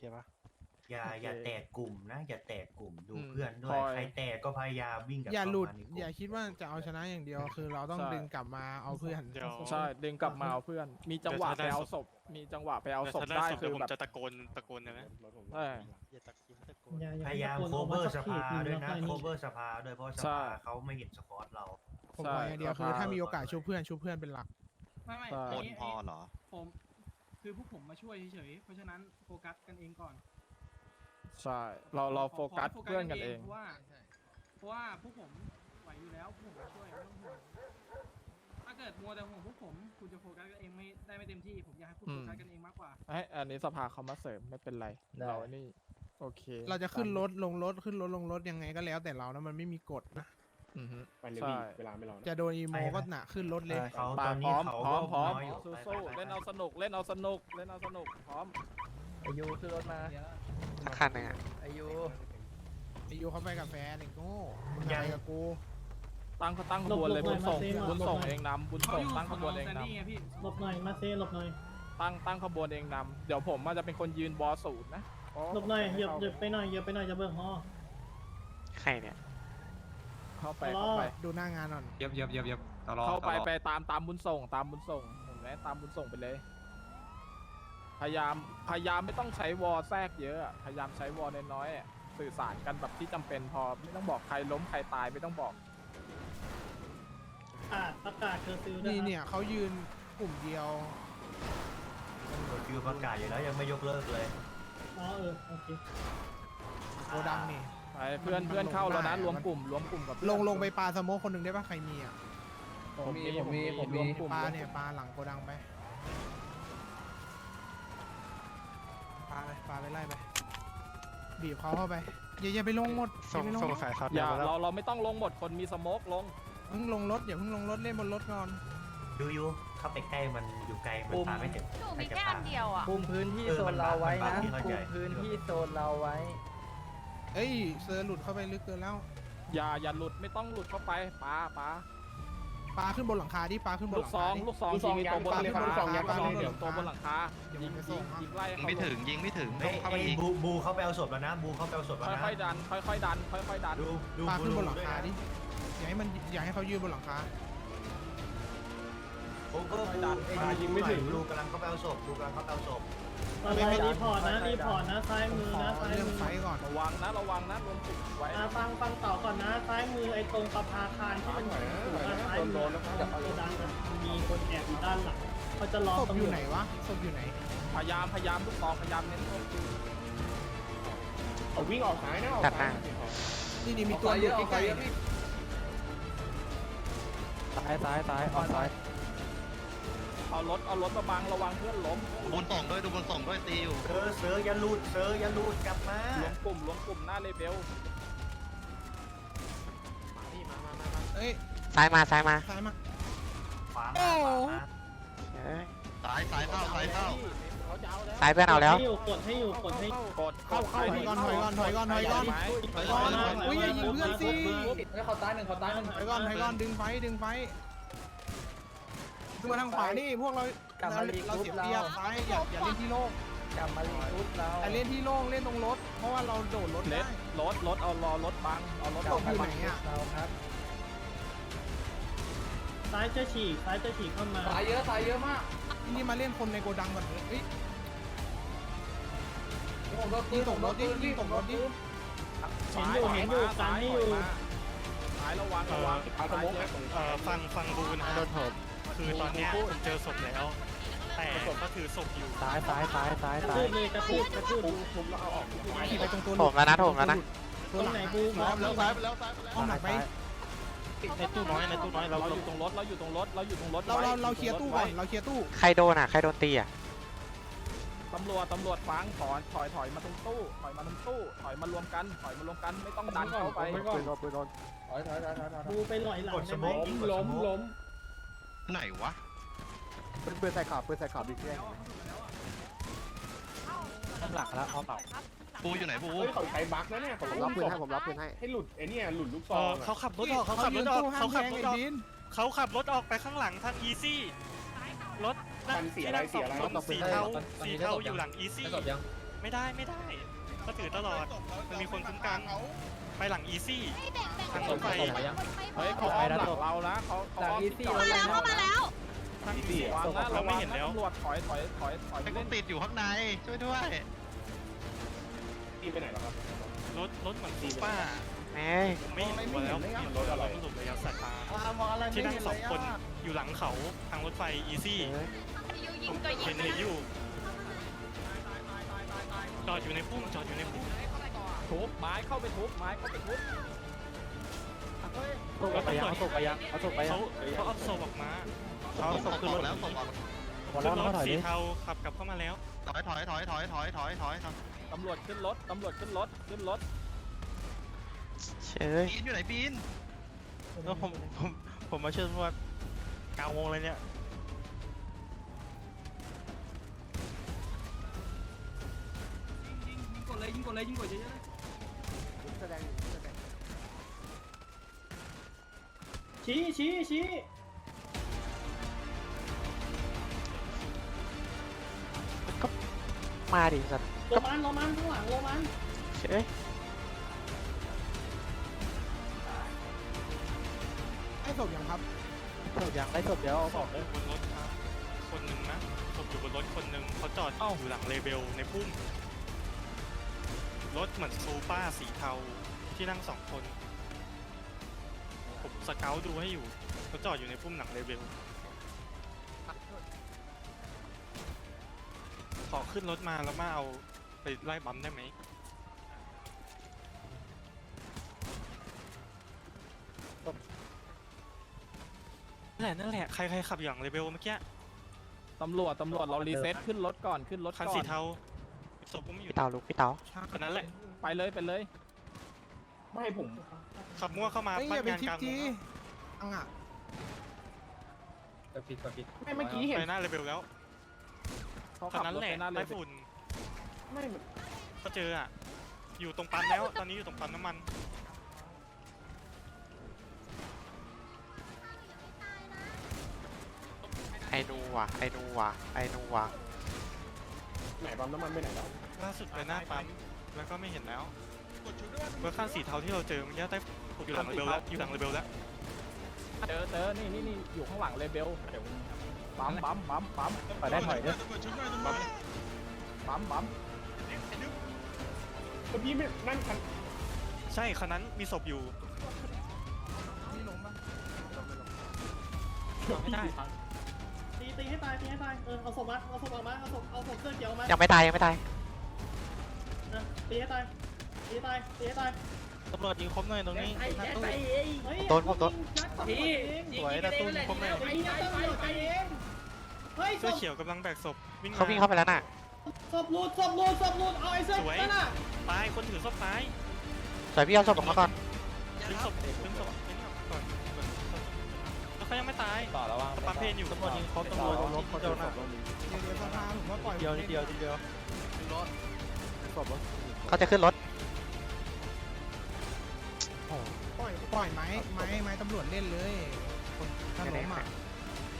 เคปะ อย่าโอเค อย่าแตกกลุ่มนะ อย่าแตกกลุ่มดูอืมเพื่อนด้วคย อย ใครแตกก็พยายามวิ่งกลับอย่าเข้หลุดมในกอย่าลุ่มคิดว่าจะเอาชนะอย่างเดียว คือเราต้องใช่ ดึงกลับมาเอาเพื่อนเดี๋ยว ใช่ดึงกลับมาเอาเพื่อน มีจังหวะไปเอาศพ มีจังหวะไปเอาศพแต่ถ้าได้ศพคืเดี๋ยวอผมแบบ จะตะโกนตะโกนเลยนะเออ อย่าตะกินตะโกนอย่าอย่าพยายามให้โคตะเวโกอนร์สว่าสักขีภาดหนึ่งด้วยนะแล้วค่อยโคนี่เวอร์สภาด้วยเพราะสใช่ ภาเขาไม่เห็นสปอตเรา ผมใช่บอกอย่างเดียวคือราคาถ้ามีโอกาสช่วยเพื่อนช่วยเพื่อนเป็นหลัก ไม่ไม่ใช่ อันคนนี้พอเหรอผม คือพวกผมมาช่วยเฉยๆ เพราะฉะนั้นโฟกัสกันเองก่อนใช่ เราเราขอโฟกัสขให้เพื่อนกันเอง เพราะว่าเพราะว่าพวกผมไหวอยู่แล้วพวกผมมาช่วยไม่ต้องห่วงถ้าเกิดมัวแต่ห่วงพวกผมคุณจะโฟกัสกันเองไม่ได้ไม่เต็มที่ผมอยากให้คุณอืโฟมกัสกันเองมากกว่า ไอ้ยอันนี้สภาเขามาเสริมไม่เป็นไรเราไอ้นี่ โอเคเราจะขึ้นรถลงรถขึ้นรถลงรถยังไงก็แล้วแต่เรานะมันไม่มีกฎนะ อือฮึไปเลยใช่พี่เวลาไม่รอนะจะโดนอีโมก็หนะขึ้นรถเลย เขาปาตอนพนี้ร้อมเขาพร้อมพร้อมน้ยยู่สู้ไปสู้ไปไปเล่นเอาสนุกเล่นเอาสนุกเล่นเอาสนุกพร้อมอายุขึ้นรถมาสักคันหนึ่งอะอายุไอยูเขาไปกับแฟนไอ้โง่มึงอะไรกับกู ตั้งตั้งขบวนเลยบุญส่งบุญส่งเองนำบุญเขาส่งอยู่ตั้งขบวนขเองแซนนดี้ไงพี่หลบหน่อย มาเซ่หลบหน่อยำตั้งตั้งขบวนเองนำเดี๋ยวผมมันจะเป็นคนยืนบอลสูตรนะเพราะหลบหน่อยเหยียบเหยียบไปหน่อยเหยียบไปหน่อยจะเบิกฮอใครเนี่ย เข้าไปตลอดเข้าไปดูหน้างานหน่อยเย็บเย็บเย็บเย็บตลอดเข้าไปไปตามตามบุญส่ง ตามบุญส่งเห็นไหมตามบุญส่งไปเลย พยายามพยายามไม่ต้องใช้วอลแทรกเยอะอะพยายามใช้วอลน้อยๆอะสื่อสารกันแบบที่จำเป็นพอไม่ต้องบอกใครล้มใครตายไม่ต้องบอก ประกาศประกาศเคอร์ฟิวด้วยนี่ครับเนี่ยเขายืนกลุ่มเดียวกดฟิวประกาศอยู่แล้วยังไม่ยกเลิกเลย อ๋อเออโอเคโกดังนี่ไป เพื่อนเพื่อนเข้าแล้วนะได้อะรวมกลุ่มรวมกลุ่มกับเพื่อนลงลงไปปลาสโมกคนหนึ่งได้ปะใครมีอะผมมีผมมีผมรมีวมกลุ่มปลาเนี่ยปลาหลังโกดังไปปลาไปปลาไปไล่ไปบีบเขาเข้าไปอย่าอย่าไปลงหมดอส่ย่างไปลงส่งรถสายครับอย่าเดี๋ยวเราเราไม่ต้องลงหมดคนมีสโมกลงเพิ่งลงรถอย่าเพิ่งลงรถเล่นบนรถก่อนยูยูเข้าไปใกล้มันอยู่ไกลมันปาไม่ถึงหนูมีแค่อันเดียวอะคุมพื้นที่เออโซมันนเราไว้บันะงมันบังที่เข้าคุใจมพื้นที่โซนเราไว้ เอ้ยเซอร์หลุดเข้าไปลึกเกินแล้วอย่าอย่าหลุดไม่ต้องหลุดเข้าไปปาปาปลาขึ้นบนหลังคาดิปลาขึ้นบนลูหกลังซอคางดิ ลูกซองลูกซยิองงยัตังวบนหลังลูกคาซองยัลูงกซองลูกซองยิงตัวบนหลังคาเดี๋ยวยิมังนไปยิส่งงครับยิงไล่ยิงเขาไม่ถึงยิงไม่ถึงเฮ้ยเข้าไปไอ้อีกบูบูเข้าไปเอาศพแล้วนะ บูเข้าไปเอาศพแล้วนะค่อยๆดัน ค่อยๆดัน ค่อยๆดันดูดูปลาขึ้นบนหลังด้วยคาดิอย่าให้มันอย่าให้เขายืนบนหลังคาโอ้โหบูไอ้ยิงไม่ถึงดูกำลังเข้าไปเอาศพดูกำลังเข้าไปเอาศพ ตอนไปรีพอร์ตนะรีพอร์ตนะซ้ายมือขอนะซ้ายเรื่องมือไฟก่อนระวังนะระวังนะรวมกลุ่มไว้อ่าฟังฟังต่อก่อนนะซ้ายมือไอ้ตรงประภาคารที่เป็นสูงๆซ้ายมือโกดังอะมีคนแอบอยู่ด้านหลังเขาจะรอศพตำอรยู่วจไหนวะศพอยู่ไหนพยายามพยายามลูกซองพยายามเน้นตัวเอาวิ่งออกซ้ายนะออกตัดหซ้าน้ายนี่นี่มีตัวอยู่ใกล้ซ้ายซ้ายซ้ายออกซ้าย เอารถเอารถมาบังระวังเพื่อนล้มบนส่งด้วยดูบนส่งด้วยตีอยู่เซอร์เซอร์อย่าหลุดเซอร์อย่าหลุดกลับมารวมกลุ่มรวมกลุ่มหน้าเลเบลๆเอ้ยซ้ายมาซ้ายมาซ้ายมาขวาโอ้มาขวามาเอ้ยซ้ายซ้ายเข้าซ้ายเข้าเขาจะเอาแล้วซ้ายเพื่อนเอาแล้ว ให้อยู่กดให้อยู่กดให้กดเข้าเข้าถอยก่อนถอยก่อนถอยก่อนถอยก่อนไหมถอยก่อนอุ้ยอย่ายิงเพื่อนสิแล้วเขาตายหนึ่งเขาตายหนึ่งถอยก่อนถอยก่อนดึงไฟดึงไฟ ขึ้นมาทางขวานี่พวกเราเราเราเสียเปรียบไฟอย่าอย่าเล่นที่โล่งกลับมาลีกรุ๊ปเรา แต่เล่นที่โล่งเล่นตรงรถ เพราะว่าเราโดดรถเลได้สรถรถเอารอรถบังเอารถศพอยู่ไหนอะเราครับซ้ายจะฉีกซ้ายจะฉีกเข้ามาตายเยอะตายเยอะมากนี่มาเล่นคนในโกดังก่อนเถอะเอ้ย ผมก็ยิงตกรถดิยิงตกรถดิ เห็นอยู่เห็นอยู่กันให้อยู่ ซ้ายระวังระวังเอาสมกเอ่อฟังฟังบูนะโดนผม คือตอนเนี้ยผมเจอศพแล้ว แต่ก็ถือศพอยู่ซ้ายซ้ายซ้ายซ้ายกระซ้าทืยบเลยกระทืบกระทืบผมเราเอาออกขี่ไปตรงตัวโถมแล้วนะโถมแล้วนะตรงไหนบูแล้วแล้วซ้ายไปแล้วซ้ายอ้อมหลังไปในตู้น้อยในตู้น้อยเราเราอเรายู่ตรงรถเราอยู่ตรงรถเราอยู่ตรงรถเราไว้เราเราเคลียร์ตู้ก่อนไว้เราเคลียร์ตู้ใครโดนอะใครโดนตีอะตำรวจตำรวจฟังถอยถอยถอยมาตรงตู้ถอยมาตรงตู้ถอยมารวมกันถอยมารวมกันไม่ต้องดันเข้าไปปืนโดนปืนโดนถอยถอยถอยถอยถอยบูไปหล่อยหลังกดสได้โมไหมกยิงกดสโมก ไหนวะปืนปืนใส่ขอบปืนใส่ขอบอีกแย่ข้างหลังแล้วเอาเปล่า ปูอยู่ไหนปูเฮ้ยเขาใช้บั๊กนะเนี่ยผมผมรับปืนให้ผมรับปืนให้ให้หลุดไอ้เนี่ยหลุดลูกซเอองออะเขาขับรถออกเขาขับรยืถนออกตู้ห้าเขามขับแทงรถไอ้ออกดินเขาขับรถออกไปข้างหลังทางอีซี่รถนั่งคันสีที่อะไรนั่งสสีองอะไรคนสีเทาสีเทาอยู่หลังอีซี่ไม่ได้ไม่ได้เขาถือตลอดมันมีคนคุ้มกัน ไปหลังอีซี่ ทางรถไฟส่งไปยังเฮ้ยเขาอ้อมหลังเรานะเขาเขาอ้อมที่จอดมาแล้วเข้ามาแล้ว ทางอีซี่วางนะเราระไม่วังเห็นนะแล้ว ตำรวจถอยถอยถอยถอยไอ้ไปกูเล่นติดอยู่ข้างในช่วยด้วยตีไปไหนแล้วครับ รถรถเหมือนซูเปอร์แม่ไม่เห็นตัวแล้วไม่เห็นรถอะไรมันหลุดระยะสายตาที่นั่งสองคนอยู่หลังเขาทางรถไฟอีซี่ยิงก็ยิเห็งนเห็นอยู่จอดอยู่ในพุ่มจอดอยู่ในพุ่ม ทุบไม้เข้าไปทุบไม้เข้าไปทุบแล้วตำรวจเขาส่งไปยังเขาส่งไปเขาเขาเอาศพออกมาเขาส่งขึ้นรถแล้วส่งออกขึ้นรถสีเทาขับกลับเข้ามาแล้ว ถอยถอยถอยถอยถอยถอยถอยถอยตำรวจขึ้นรถตำรวจขึ้นรถขึ้นรถเชยปีนอยู่ไหนปีนแล้วผมผมผมมาเชื่อว่าเก้าโมงเลยเนี่ยยิงยิงยิงกดเลยยิงกดเลยยิงกดเยอะๆเลย แสดงแสดง ชี้ชี้ชี้มาดิสัตว์โรมันโรมันข้างหลังโรมันเชยให้ศพยังครับศพยังได้ศพเดี๋ยวเอาศออพกอเลยยู่บนรถครับคนหนึ่งนะศพอยู่บนรถคนหนึ่งเขาจอดอยู่หลังเลเบลในพุ่มรถเหมือนซูป้าสีเทาที่นั่งสองคนผม สเกลดูให้อยู่เขาจอดอยู่ในพุ่มหลังเลเบลขอขึ้นรถมาแล้วมาเอาไปไล่บัมได้ไหมนั่นแหละนั่นแหละใครใครขับอย่างเลเบลเมื่อกี้ตำรวจตำรวจเรารีเซ็ตขึ้นรถก่อนขึ้นรถคันก่อสีนเทาศพผมไม่อยู่พี่เต๋าลูกพี่เต๋าคนนั้นแหละ ไปเลยไปเลย ไม่ผมขับมั่วเข้ามาเฮ้ยปั้อนย่าไปงานทิกปลางจีเมืองอังอะไม่เมื่อกี้เห็นไปหน้าเลเบลแล้วเขาคนขับนั้นรถแหละไปหน้าเลไต้ยฝุ่นไม่ก็เจออะ อยู่ตรงปั๊มแล้ว ตอนนี้อยู่ตรงปั๊มน้ำมัน ไอ้นูว่ะไอ้นูว่ะไอ้นูว่ะไหนปั๊มน้ำมันไปไหนแล้วล่าสุดไปหน้าปั๊มแล้วก็ไม่เห็นแล้ว เบอร์ข้างสีเทาที่เราเจอเมื่อกี้ใต้ฝุ่นอยู่หลังเลเบลแล้วอยู่หลังเลเบลแล้วเจอเจอนี่นี่นี่อยู่ข้างหลังเลเบลปั๊มปั๊มปั๊มปั๊มถอยได้ถอยด้วยปั๊มปั๊มเมื่อกี้ไม่นั่นคันใช่คันนั้นมีศพอยู่นี่ลงปะไม่ได้ตีตีให้ตายตีให้ตายเออเอาศพมาเอาศพออกมาเอาศพเอาศพเสื้อเขียวมายังไม่ตายยังไม่ตายนะตีให้ตาย ตีให้ตายตีให้ตายตำรวจยิงคมหน่อยตรงนี้เฮ้ยโดนผมโดนยัดตำรวจเองสวยนะตุ้มคมหน่อยไอ้ยัดตำรวจเองเฮ้ยศเสื้อพเขียวกำลังแบกศพวิ่งเขาวิ่งเข้าไปแล้วน่ะศพหลุดศพหลุดศพหลุดเอาไอ้เสื้อนั่นน่ะตายคนถือศพตายสวยพี่เอาศพออกมาก่อนดึงศพดึงศพดึงศพก่อนแล้วเขายังไม่ตายต่อระวังปั๊มเพนอยู่ตำรวจยิงครบตำรวจลบเขาเจ้าหน้าเดี๋ยวเดี๋ยวสภาผมว่าปล่อยเดียวนิดเดียวนิดเดียวศพวะเขาจะขึ้นรถ ปล่อยปล่อยไม้ไม้ไม้ตำรวจเล่นเลยคนถ้าล้มอะ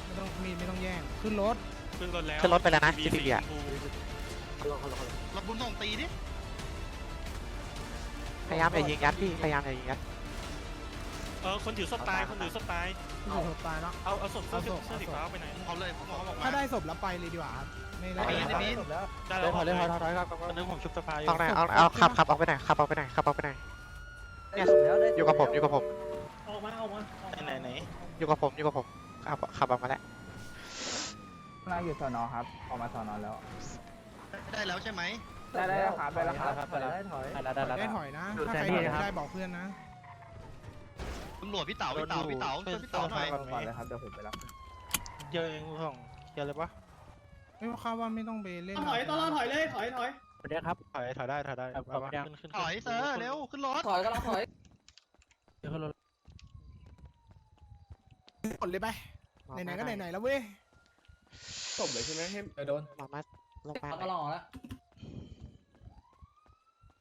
ไม่ต้องมีดไม่ต้องแย่งขึ้นรถขึ้นรถแล้วขึ้นรถไปแล้วนะมีจีพีสีอะชมพูลงลงลงรถบุญส่งตีดิพยายามอย่ายิงยัดพี่พยายามอย่ายิงยัดเออคนถือศพตายคนถือศพตายที่ถูกตายแล้วเอาเอาศพเสื้อเอาศพเสื้อสีฟ้าไปไหนเอาเลยผมเอาออกมาถ้าได้ศพแล้วไปเลยดีกว่าครับไม่ได้ไม่ได้ศพแล้วได้เลแล้ยวถอยเลยถอยถอยถอยครับตอนนี้ผมชุบสภาอยู่เอาไหนเอาเอาขับขับออกไปไหนขับออกไปไหนขับออกไปไหน เนี่ยอยู่กับผมอยู่กับผม ออกมาออกมาออกมาไหนไหนอยู่กับผมอยู่กับผมขับขับออกมาแล้วน่าอยู่สอนอครับ ออกมาสอนอแล้ว ได้แล้วใช่ไหมได้ได้แล้วครับได้แล้วครับถอยได้ถอยได้ได้ได้ถอยนะอยู่ถ้าแทใครนที่ถอยนะครับไม่ได้บอกเพื่อนนะตำรวจพี่เต๋าพี่เต๋าพี่เต๋าช่วยพี่เต๋าหน่อยก่อนเลยครับเดี๋ยวผมไปรับเจอเองสองเจอเลยปะไม่ว่าข้าว่าไม่ต้องไปเล่นถอยตลอดถอยเลยถอยถอย สวัสดีครับ ถอยถอยได้ถอยได้ครับเอามาครับ ขึ้นขึ้นถอยเซอร์เร็วขึ้นรถ ถอยก็ต้องถอยเดี๋ยวขึ้นรถกดเลยไปไหนๆก็ไหนๆแล้วเว้ยศพเลยใช่ไหมให้ลงมาลงมาก็ลองแล้ว